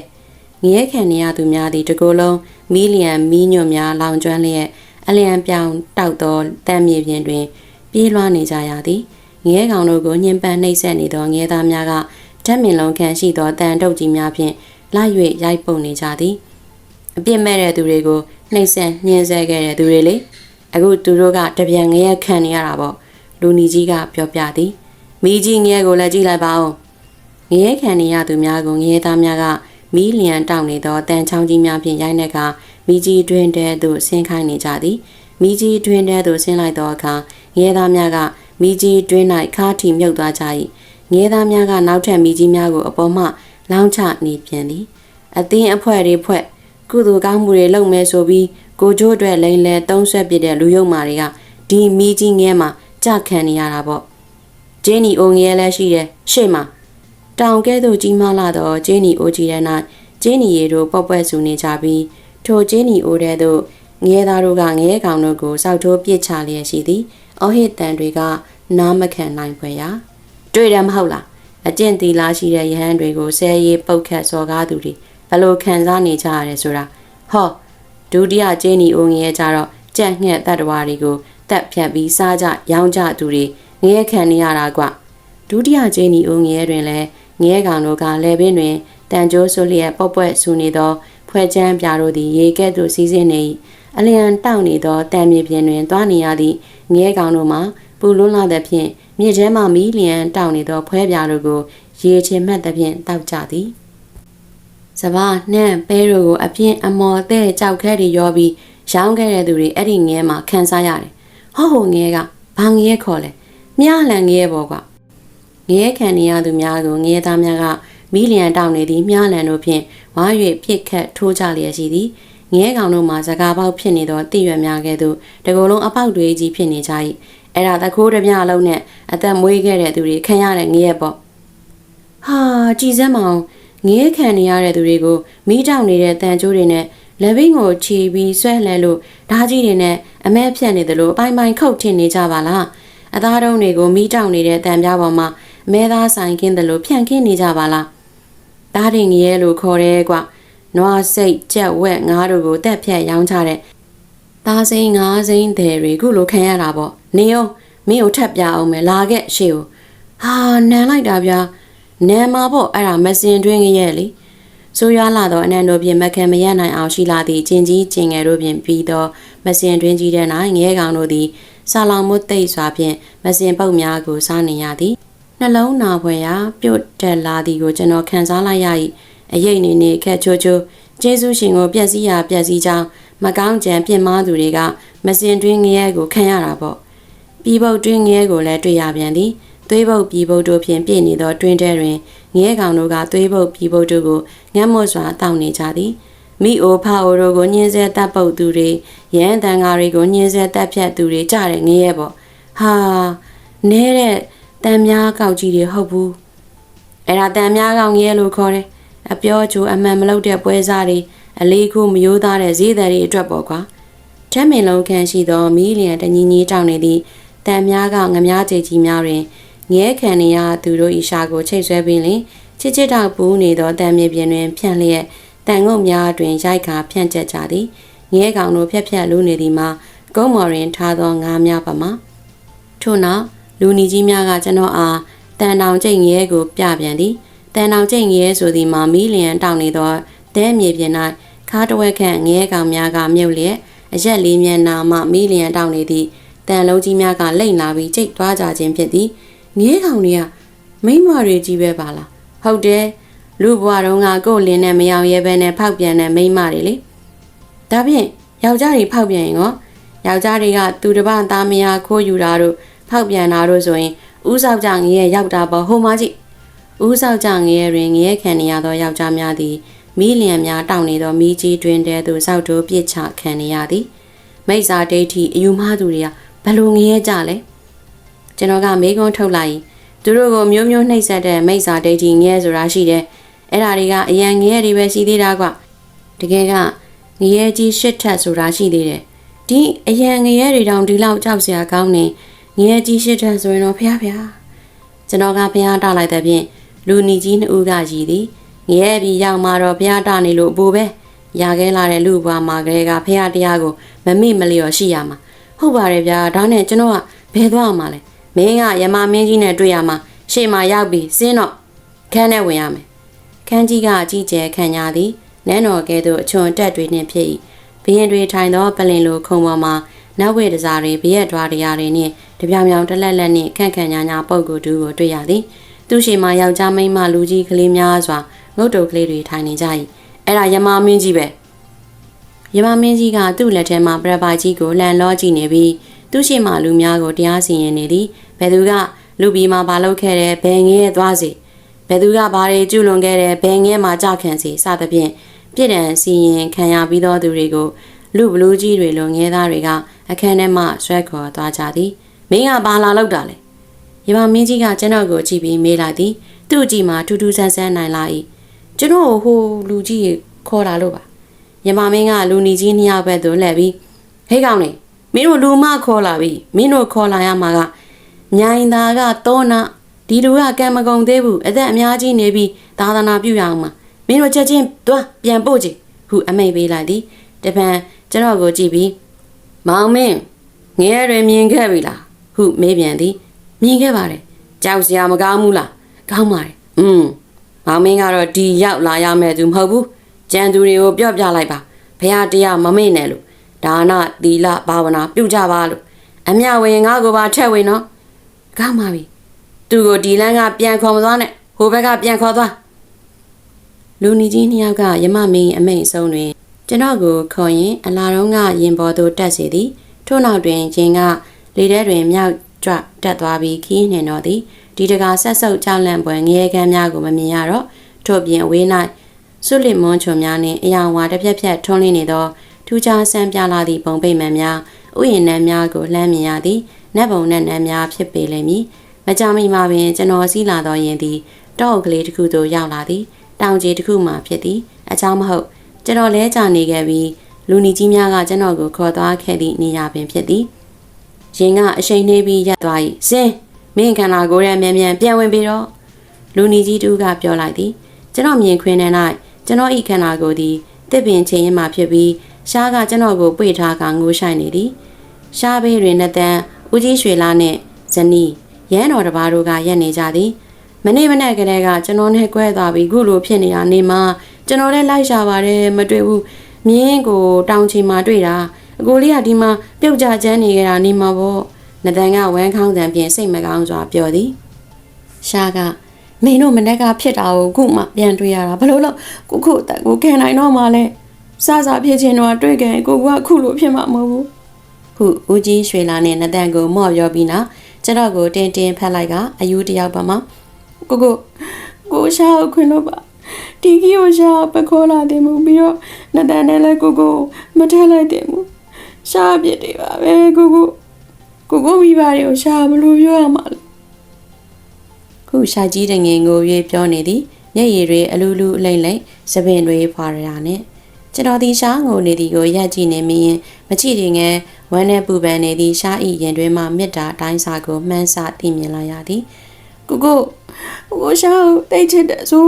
ငရဲခံနေရသူများသည်တကိုယ်လုံးမီးလျံမီးညွန့်များလောင်ကျွမ်းလျက်အလျံပြောင်တောက်သောတမ်းမြေပြင်တွင် ပြေးလွှားနေကြရသည်ငရဲကောင်တို့ကိုညှဉ်းပန်းနှိပ်စက်နေသောငရဲသားများကဓာတ်မင်လုံးခံရှိသောတန်တုတ်ကြီးများဖြင့်လိုက်၍ရိုက်ပုံနေကြသည်အပြစ်မဲ့တဲ့သူတွေကိုနှိပ်စက်ညှဉ်းဆဲခဲ့တဲ့သူတွေလေ အခုသူတို့ကတပြန်ငရဲခံနေရတာပေါ့လူနီကြီးကပြောပြသည်မိကြီးငရဲကိုလည်းကြည့်လိုက်ပါဦးငရဲခံနေရသူများကိုငရဲသားများကမီးလျံတောက်နေသောတန်ချောင်းကြီးများဖြင့်ရိုက်နှက်ကမိကြီးတွင်တဲသို့ဆင်းခိုင်းနေကြသည်မိကြီးတွင်တဲသို့ဆင်းလိုက်သောအခါငရဲသားများကမိကြီးတွင်၌ခါထီမြုပ်သွားကြ၏ငရဲသားများကနောက်ထပ်မိကြီးများကိုအပေါ်မှလောင်းချနေပြန်သည်အသင်းအဖွဲတွေဖွဲ့ ကုသိုလ်ကောင်းမှုတွေလုပ်မယ်ဆိုပြီးကိုကျိုးအတွက်လိန်လဲသုံးဆွက်ပစ်တဲ့လူယုံမာတွေကဒီမိကြီးငဲမှာကြခံနေရတာပေါ့ဂျင်းနီအိုငဲလည်းရှိတယ်ရှေ့မှာတောင်ကဲ့သို့ကြီးမားလာသောဂျင်းနီအိုကြီးတဲ့၌ဂျင်းနီရီတို့ပော့ပွက်ဆူနေကြပြီးထိုဂျင်းနီအိုတဲ့သို့ငဲသားတို့ကငဲကောင်တို့ကိုစောက်ထိုးပစ်ချလျက်ရှိသည်အော်ဟစ်တန်တွေကနားမခံနိုင်ဖွယ်ရာတွေ့တယ်မဟုတ်လားအကျင့်သီလာရှိတဲ့ယဟန်တွေကိုဆဲရေးပုတ်ခတ်စော်ကားသူတွေ ဘလို့ခံစားနေကြရတယ်ဆိုတာဟောဒုတိယကျင်းနီအိုငရဲကြတော့ကြက်ငှက်တတ္တဝါတွေကိုတက်ဖြတ်ပြီးစားကြရောင်းကြသူတွေငရဲခံနေရတာကွဒုတိယကျင်းနီအိုငရဲတွင်လည်းငရဲကောင်တို့ကလဲပင်တွင်တန်ကြိုးဆွလျက်ပော့ပွက်ဆူနေသောဖွဲ့ချမ်းပြားတို့သည်ရေကဲ့သို့စီးဆင်းနေ၏အလျံတောက်နေသောတံမြေပြင်တွင်သွားနေရသည့်ငရဲကောင်တို့မှာပူလွန်းလာသဖြင့်မြေထဲမှမီးလျံတောက်နေသောဖွဲပြားတို့ကိုရေချင်မှတ်သဖြင့်တောက်ကြသည် စဘာနှံ့ပဲတို့ကိုအပြင်းအမော်တဲ့ကြောက်ခဲတွေရောပြီးရောင်းခဲ့တဲ့သူတွေအဲ့ဒီငဲမှာခံစားရတယ်။ဟောဟိုငဲကဘာငဲခေါ်လဲ။မြလန်ငဲပေါ့ကွာ။ငဲခံနေရသူများကိုငဲသားများကမီလီယံတောင်းနေသည့်မြလန်တို့ဖြင့်ဝါ၍ပြစ်ခတ်ထိုးကြလျက်ရှိသည်။ငဲကောင်တို့မှာစကားပေါက်ဖြစ်နေသောတည့်ရွယ်များကဲ့သို့တကူလုံးအပေါက်တွေကြီးဖြစ်နေကြ၏။အဲ့ဒါတခိုးတစ်ပြားလုံးနဲ့အသက်မွေးခဲ့တဲ့သူတွေခံရတဲ့ငဲပေါ့။ဟာကြည်စမ်းမအောင် ငရဲခံနေရတဲ့သူတွေကိုမိတောင်နေတဲ့တန်ကြိုးတွေနဲ့လက်ဘင်းကိုခြီပြီးဆွဲလှဲလို့ဓာကြီးတွေနဲ့အမဲဖြတ်နေတယ်လို့အပိုင်းပိုင်းခုတ်ထင်နေကြပါလားအသားတုံးတွေကိုမိတောင်နေတဲ့တန်ပြားပေါ်မှာအမဲသားဆိုင်ခင်းတယ်လို့ဖြန့်ခင်းနေကြပါလားဓားတင်ငရဲလို့ခေါ်တယ်ကွနွားစိတ်ကြက်ဝက်ငါးတို့ကိုတက်ဖြတ်ရောင်းချတဲ့သားစိမ်းငါးစိမ်းတွေတွေခုလိုခံရတာပေါ့နေအောင်မင်းကိုထပ်ပြအောင်မယ်လာခဲ့ရှေ့ကိုဟာနန်လိုက်တာဗျာ နံမှာပေါ့အဲ့ဒါမစင်တွင်းရဲ့လေဆိုရွာလာတော့အနန္တို့ဖြင့်မခံမရနိုင်အောင်ရှိလာသည့်ကျင်ကြီးကျင်ငယ်တို့ဖြင့်ပြီးတော့မစင်တွင်းကြီးတဲ့၌ငဲကောင်တို့သည်ဆာလောင်မွတ်သိပ်စွာဖြင့်မစင်ပုတ်များကိုစားနေရသည်နှလုံးနာဖွယ်ရာပြုတ်တက်လာသည်ကိုကျွန်တော်ခံစားလိုက်ရ၏အရေးနေနေခက်ချိုးချိုးကျေးဇူးရှင်ကိုပြက်စီးရာပြက်စီးကြောင်းမကောင်းကြံပြစ်မှားသူတွေကမစင်တွင်းငရဲကိုခံရတာပေါ့ပြည်ပုတ်တွင်းငရဲကိုလည်းတွေ့ရပြန်သည် သွေးပုတ်ပြည်ပုတ်တို့ဖြင့်ပြည့်နေသောတွင်းထဲတွင်ငရဲကောင်တို့ကသွေးပုတ်ပြည်ပုတ်တို့ကိုငတ်မွတ်စွာတောက်နေကြသည်မိအိုဖအိုတို့ကိုညှင်းဆဲတပ်ပုတ်သူတွေရန်တန်ဃာတွေကိုညှင်းဆဲတပ်ဖြတ်သူတွေကြတယ်ငရဲပေါ့ဟာနဲတဲ့တန်များကောက်ကြီးတွေဟုတ်ဘူးအဲ့ဒါတန်များကောက်ငရဲလို့ခေါ်တယ်အပြောချိုအမှန်မလုပ်တဲ့ပွဲစားတွေအလေးခုမယိုးသားတဲ့ဈေးသည်တွေအတွက်ပေါ့ကွာထက်မင်လုံးခန့်ရှိသောမီးလျံတညီညီတောင်းနေသည့်တန်များကငများကြေကြီးများတွင် ငဲခံနေရသူတို့ဤရှာကိုချိတ်ဆွဲပြီးလင်ချစ်ချစ်တောက်ပူးနေသောတန်မြေပြင်တွင်ဖြန့်လျက်တန်ငုတ်များတွင်ရိုက်ခါဖြန့်ကျက်ကြသည်ငဲကောင်တို့ဖြက်ဖြက်လူနေသည်မှာကုန်းမော်တွင်ထားသောငါးများပါမှာထို့နောက်လူနီကြီးများကကျွန်တော်အားတန်တောင်ကျိတ်ငဲကိုပြပြန်သည်တန်တောင်ကျိတ်ငဲဆိုသည်မှာမီးလျံတောင်းနေသောတဲမြေပြင်၌ခါတဝက်ခန့်ငဲကောင်များကမြုပ်လျက်အရက်လေးမျက်နာမှမီးလျံတောင်းနေသည့်တန်လုံးကြီးများကလိမ့်လာပြီးကြိတ်သွားကြခြင်းဖြစ်သည် ငဲကောင်တွေကမိမတွေကြီးပဲပါလားဟုတ်တယ်လူဘွားတော်ကကိုယ်လင်းနဲ့မယောင်ရဲဘဲနဲ့ဖောက်ပြန်တဲ့မိမတွေလေဒါဖြင့်ယောက်ျားတွေဖောက်ပြန်ရင်ရောယောက်ျားတွေကသူတစ်ပတ်သားမယားခိုးယူတာတို့ဖောက်ပြန်တာတို့ဆိုရင်ဥဆောက်ကြငရဲရောက်တာပေါ့ဟိုမကြည့်ဥဆောက်ကြငရဲတွင်ငရဲခံနေရသောယောက်ျားများသည်မီးလျံများတောင်းနေသောမီးကြီးတွင်တဲသို့စောက်တိုးပြစ်ချခံနေရသည်မိစ္ဆာဒိဋ္ဌိအယူမှားသူတွေကဘလို့ငရဲကြလဲ ကျွန်တော်ကမေးခွန်းထုတ်လိုက်သူတို့ကိုမျိုးမျိုးနှိပ်စက်တဲ့မိစ္ဆာဒိဋ္ဌိငဲဆိုတာရှိတယ်အဲ့ဒါတွေကအရန်ငရဲတွေပဲရှိသေးတာကွတကယ်ကငရဲကြီးရှစ်ထက်ဆိုတာရှိသေးတယ်ဒီအရန်ငရဲတွေတောင်ဒီလောက်ကြောက်စရာကောင်းနေငရဲကြီးရှစ်ထက်ဆိုရင်တော့ဖះဖះကျွန်တော်ကဖះတားလိုက်တဲ့ဖြင့်လူနီကြီးနှစ်ဦးကရည်သည်ငရဲပြီးရောက်มาတော့ဖះတားနေလို့အပိုပဲရခဲ့လာတဲ့လူဘွားမှာကလေးကဖះတရားကိုမမိမလျော်ရှိရမှာဟုတ်ပါတယ်ဗျာဒါနဲ့ကျွန်တော်ကဘယ်သွားမှာလဲ မင်းကယမမင်းကြီးနဲ့တွေ့ရမှာရှေ့မှာရောက်ပြီးစင်းတော့ခန်းထဲဝင်ရမယ်ခန်းကြီးကအကြီးကျယ်ခံရသည်နန်းတော်ကဲ့သို့အချွန်တက်တွေနှင့်ဖြစ်၏ဘရင်တွေထိုင်သောပလင်လိုခုံပေါ်မှာနောက်ဝေတစားတွေဘရက်တွားတရားတွေနှင့်တပြောင်ပြောင်တလက်လက်နှင့်ခန့်ခန့်ညာညာပုတ်ကိုတူကိုတွေ့ရသည်သူရှိမှယောက်ျားမိန်းမလူကြီးကလေးများစွာငုတ်တုတ်ကလေးတွေထိုင်နေကြ၏အဲ့ဒါယမမင်းကြီးပဲယမမင်းကြီးကသူ့လက်ထဲမှာပရပါကြီးကိုလှန်လောကြည့်နေပြီးသူရှိမှလူများကိုတရားစီရင်နေသည် ဘယ်သူကလူပြီးမှဘာလုပ်ခဲ့တယ်ဘယ်ငင်းရဲ့သွားစီဘယ်သူကဘာတွေကျူးလွန်ခဲ့တယ်ဘယ်ငင်းမှာကြခံစီစသဖြင့်ပြစ်ဒဏ်စီရင်ခံရပြီးသောသူတွေကိုလူဘလူးကြီးတွေလိုငဲသားတွေကအခန်းထဲမှဆွဲခေါ်သွားကြသည်မင်းကဘာလာလောက်တာလဲရမမင်းကြီးကကျွန်တော်ကိုကြည့်ပြီးမေးလိုက်သည်သူ့ကြည့်မှာထူးထူးဆန်းဆန်းနိုင်လာ၏ကျွန်တော်ဟိုလူကြီးခေါ်လာလို့ပါရမမင်းကလူနီကြီးနှစ်ယောက်ဘက်သို့လှည့်ပြီးဟေးကောင်နေမင်းတို့လူမခေါ်လာပြီမင်းတို့ခေါ်လာရမှာက မြိုင်သားကတော့နာဒီလူကကံမကုံသေးဘူးအသက်အများကြီးနေပြီးသာသနာပြုရအောင်မှာမင်းတို့ချက်ချင်းသွားပြန်ပို့ကြည့်ဟုအမိန်ပေးလိုက်သည်တပံကျွန်တော်ကိုကြည့်ပြီးမောင်မင်းငဲတွေမြင်ခဲ့ပြီလားဟုမေးပြန်သည်မြင်ခဲ့ပါတယ်ကြောက်စရာမကောင်းဘူးလားကောင်းပါတယ်อืมမောင်မင်းကတော့ဒီရောက်လာရမယ်သူမဟုတ်ဘူးကြံသူတွေကိုပြော့ပြလိုက်ပါဘုရားတရားမမေ့နဲ့လို့ဒါနသီလဘာဝနာပြုကြပါလို့အမြဝင်ငါ့ကိုပါထက်ဝင်နော် ကောင်းပါပြီသူကိုဒီလန်းကပြန်ခေါ်မသွားနဲ့ဟိုဘက်ကပြန်ခေါ်သွားလူနီကြီးနှစ်ယောက်ကယမမင်းအမိန်ဆုံးတွင်ကျွန်တော်ကိုခေါ်ရင်အလာတော့ကရင်ပေါ်သို့တက်စေသည်ထို့နောက်တွင်ရင်ကလေထဲတွင်မြောက်ကြွတက်သွားပြီးခီးနှင်တော့သည်ဒီတကာဆက်ဆုပ်ကြောက်လန့်ပွဲငရဲကမ်းများကိုမမြင်ရတော့ထို့ပြင်အဝေး၌ဆွလစ်မွန်ချုံများနှင့်အယောင်ဝါတစ်ဖြက်ဖြက်ထွန်းလင်းနေသောထူးခြားဆန်းပြလာသည့်ပုံပိတ်မှန်များဥယျာဉ်နှံများကိုလှမ်းမြင်ရသည် နတ်ဘုံနတ်နန်းများဖြစ်ပေလိမ့်မည်။မကြမီမှာပင်ကျွန်တော်စီးလာတော့ရင်သည်တောအုပ်ကလေးတစ်ခုသို့ရောက်လာသည်။တောင်ကြီးတစ်ခုမှဖြစ်သည်။အကြောင်းမဟုတ်ကျွန်တော်လဲကြနေခဲ့ပြီးလူနီကြီးများကကျွန်တော်ကိုခေါ်သွားခဲ့သည့်နေရာပင်ဖြစ်သည်။ရင်ကအရှိန်နှေးပြီးရပ်သွား၏။စင်းမင်းခန္ဓာကိုယ်ရဲ့မြန်မြန်ပြန်ဝင်ပြီးတော့လူနီကြီးတူကပြောလိုက်သည်။ကျွန်တော်မြင်ခွင်ထဲ၌ကျွန်တော်ဤခန္ဓာကိုယ်သည်တစ်ပင်ချင်းရင်မှဖြစ်ပြီးရှားကကျွန်တော်ကိုပွေထားကငိုးဆိုင်နေသည်။ရှားဘေးတွင်နှစ်တန်း ဦးကြီးရွှေလာနှင့်ဇနီးရန်တော်တပါးတို့ကရက်နေကြသည်မမနေ့မနေ့ကတည်းကကျွန်တော်နဲ့꿰သွားပြီးခုလိုဖြစ်နေတာနေမှာကျွန်တော်လည်းလိုက်ရှာပါတယ်မတွေ့ဘူးမြင်းကိုတောင်ချီမှာတွေ့တာအကိုလေးကဒီမှာပြုတ်ကြချမ်းနေကြတာနေမှာပေါ့နဒန်ကဝမ်းခေါင်းတံပြင်စိတ်မကောင်းစွာပြောသည်ရှားကမင်းတို့မနေ့ကဖြစ်တာကိုခုမှပြန်တွေ့ရတာဘလို့လို့ကိုခုတက်ကိုခံနိုင်တော့မှလဲစစဖြစ်ချင်းတော့တွေ့ကြရင်ကိုကခုလိုဖြစ်မှာမဟုတ်ဘူး ခုဦးကြီးရွှေလာနဲ့နဒန်ကိုမော့ပြောပြီးနောက်ကျွန်တော်ကိုတင်းတင်းဖက်လိုက်ကအယူတယောက်ပါမှာကိုကိုကိုရှာကိုခွင်လို့ပါဒီကြီးကိုရှာပခေါ်လာတယ်မူပြီးတော့နဒန်နဲ့လည်းကိုကိုမထက်လိုက်တယ်မူရှာပြစ်တယ်ပါပဲကိုကိုကိုကိုမိပါတွေကိုရှာဘယ်လိုပြောရမှာလဲခုရှာကြီးတဲ့ငယ်ငို၍ပြောနေသည်မျက်ရည်တွေအလူလူအလိမ့်လိမ့်စပင်တွေဖွာရတာနဲ့ကျွန်တော်ဒီရှားငိုနေသည်ကိုရက်ကြည့်နေမင်းရင်မချစ်ရင်ငယ် ဝမ်းနဲ့ပူပန်နေသည့်ရှားဤရင်တွင်မှမေတ္တာအတိုင်းစာကိုမှန်းဆသိမြင်လာရသည်ကိုကိုကိုရှားကိုတိတ်ချစ်တယ်ဆို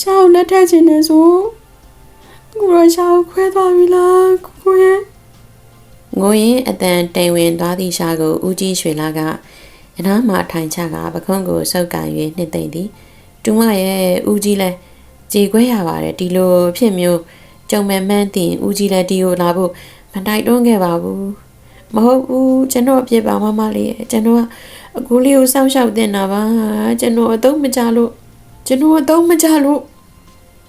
ရှားကိုလက်ထပ်ချင်တယ်ဆိုကိုရရှားကိုခွဲသွားပြီလားကိုကိုရဲ့ငိုရင်အတန်တိမ်ဝင်သွားသည့်ရှားကိုဦးကြီးရွှေလာကအနားမှထိုင်ချကပခုံးကိုစုပ်ကန်၍နှစ်သိမ့်သည်တူမရဲ့ဦးကြီးလဲကြေခွဲရပါတယ်ဒီလိုဖြစ်မျိုးကြုံမဲ့မှန်းတင်ဦးကြီးလဲဒီကိုလာဖို့မတိုက်တွန်းခဲ့ပါဘူး မဟုတ်ဘူးကျွန်တော်အပြစ်ပါမမလေးရဲ့ကျွန်တော်ကအကူလေးကိုစောင့်ရှောက်တင်တာပါကျွန်တော်အသုံးမချလို့ကျွန်တော်အသုံးမချလို့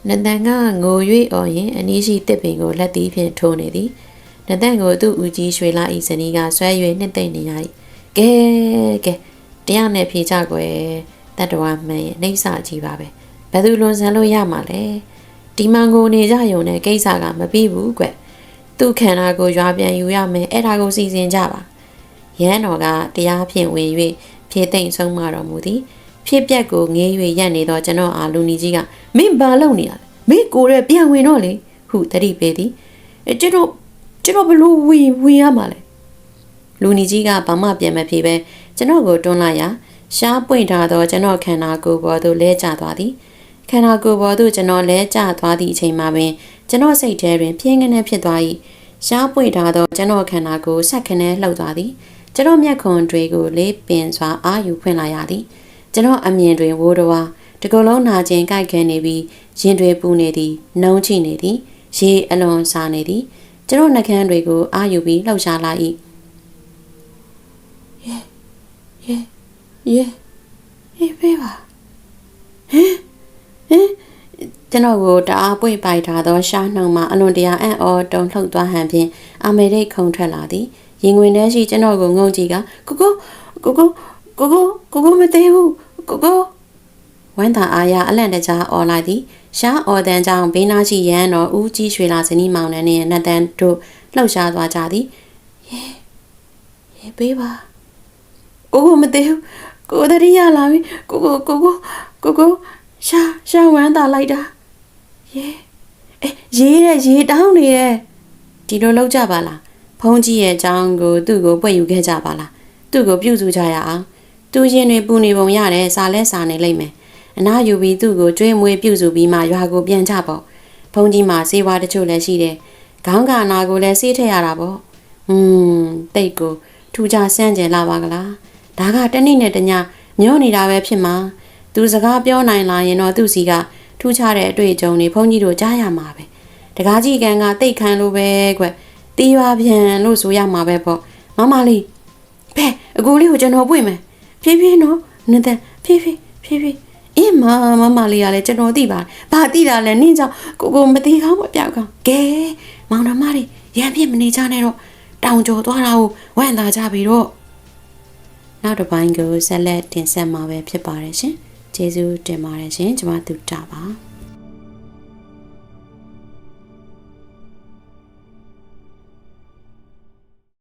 နန္ဒန်ကငို၍អော်ရင်အနည်းရှိတစ်ပင်ကိုလက်သီးဖြင့်ထိုးနေသည်နန္ဒန်ကိုသူ့ဦးကြီးရွှေလာဤဇနီးကဆွဲ၍နှစ်သိမ့်နေရ၏ကဲကဲတရားနဲ့ဖြေကြကွယ်တတ္တဝမှန်ရဲ့နှိမ့်စာကြီးပါပဲဘယ်သူလွန်ဆန်းလို့ရမှာလဲဒီမန်ကိုနေကြယုံတဲ့ကိစ္စကမပြီးဘူးကွ သူ့ခန္ဓာကိုရွာပြန်ယူရမယ်အဲ့ဒါကိုစီစဉ်ကြပါရဟန်းတော်ကတရားဖြင့်ဝင်၍ဖြေသိမ့်ဆုံးမတော်မူသည်ဖြစ်ပျက်ကိုငေး၍ရက်နေသောကျွန်တော်အားလူနီကြီးကမင်းဘာလုပ်နေရလဲမင်းကိုယ်ရဲ့ပြန်ဝင်တော့လေဟုတတိပေးသည်အဲကျွန်တော်ကျွန်တော်ဘလို့ဝင်ဝင်ရမှာလဲလူနီကြီးကဘာမှပြန်မဖြေပဲကျွန်တော်ကိုတွန်းလိုက်ရာရှားပွင့်ထားသောကျွန်တော်ခန္ဓာကိုယ်ပေါ်သို့လဲကျသွားသည်ခန္ဓာကိုယ်ပေါ်သို့ကျွန်တော်လဲကျသွားသည့်အချိန်မှာပင် ကျွန်တော်စိတ်ထဲတွင်ပြင်းကနေဖြစ်သွား၏ရှားပွင့်ထားသောကျွန်တော်ခန္ဓာကိုယ်ဆက်ခနဲလှုပ်သွားသည်ကျွန်တော်မျက်ခွန်တွေကိုလေးပင်စွာအာယူဖွင့်လာရသည်ကျွန်တော်အမြင်တွင်ဝိုးတော်တကလုံးနာကျင်ကြိုက်ခဲနေပြီးရင်တွေပူနေသည်နှုံးချိနေသည်ရေအလွန်စားနေသည်ကျွန်တော်နှကန်းတွေကိုအာယူပြီးလှုပ်ရှားလာ၏ယေယေယေယေပေးပါဟမ်ဟမ် ကျွန်တော်ကိုတအားပွင့်ပိုက်ထားသောရှားနှုံမှာအလွန်တရာအံ့ဩတုန်လှုပ်သွားဟန်ဖြင့်အမေရိတ်ခုံထွက်လာသည်ရင်ဝင်ထဲရှိကျွန်တော်ကိုငုံကြည့်ကကိုကိုကိုကိုကိုကိုကိုကိုမသေးဘူးကိုကိုဝမ်းသာအားရအလန့်တကြားអော်လိုက်သည်ရှားအော်တန်ကြောင့်ဘေးနာရှိရန်တော်ဦးကြီးရွှေလာဇနီးမောင်နှံနှင့်နတ်တန်တို့လှုပ်ရှားသွားကြသည်ရေရေပေးပါကိုကိုမသေးဘူးကိုတတိယလာပြီကိုကိုကိုကိုကိုကိုရှာရှာဝမ်းသာလိုက်တာ ရေအဲရေးတဲ့ရေးတောင်းနေရဲ့ဒီလိုလောက်ကြပါလားဖုံးကြီးရဲ့အကြောင်းကိုသူ့ကိုပွက်ယူခဲ့ကြပါလားသူ့ကိုပြုစုကြရအောင်သူရင်တွေပူနေပုံရတယ်စာလဲစာနေလိမ့်မယ်အနာယူပြီးသူ့ကိုကျွေးမွေးပြုစုပြီးမှရွာကိုပြန်ကြပေါ့ဖုံးကြီးမှာစေးဝါးတချို့လည်းရှိတယ်ခေါင်းကနာကိုလည်းစေးထည့်ရတာပေါ့อืมတိတ်ကိုထူကြဆန်းကျင်လာပါကလားဒါကတနေ့နဲ့တညမျောနေတာပဲဖြစ်မှာသူစကားပြောနိုင်လာရင်တော့သူ့စီက ထူးခြားတဲ့အတွေ့အကြုံတွေဘုန်းကြီးတို့ကြားရမှာပဲတကားကြီးကန်ကတိတ်ခံလို့ပဲကွတီးရွာပြန်လို့ဆိုရမှာပဲပေါ့မမလေးဖဲအကူလေးကိုကျွန်တော်ပွင့်မယ်ဖြည်းဖြည်းနော်နင်တဲ့ဖြည်းဖြည်းဖြည်းဖြည်းအင်းမမမလေးကလည်းကျွန်တော်သိပါတယ်ဘာသိတာလဲနင်းကြောင့်ကိုကိုမသိကောင်းမပြောက်ကောင်းကဲမောင်နှမတွေရံပြစ်မနေကြနဲ့တော့တောင်ကျော်သွားတာကိုဝမ်းသာကြပြီတော့နောက်တစ်ပိုင်းကိုဆက်လက်တင်ဆက်မှာပဲဖြစ်ပါတယ်ရှင် ကျေးဇူးတင်ပါတယ်ရှင်ကျွန်မသူတာပါ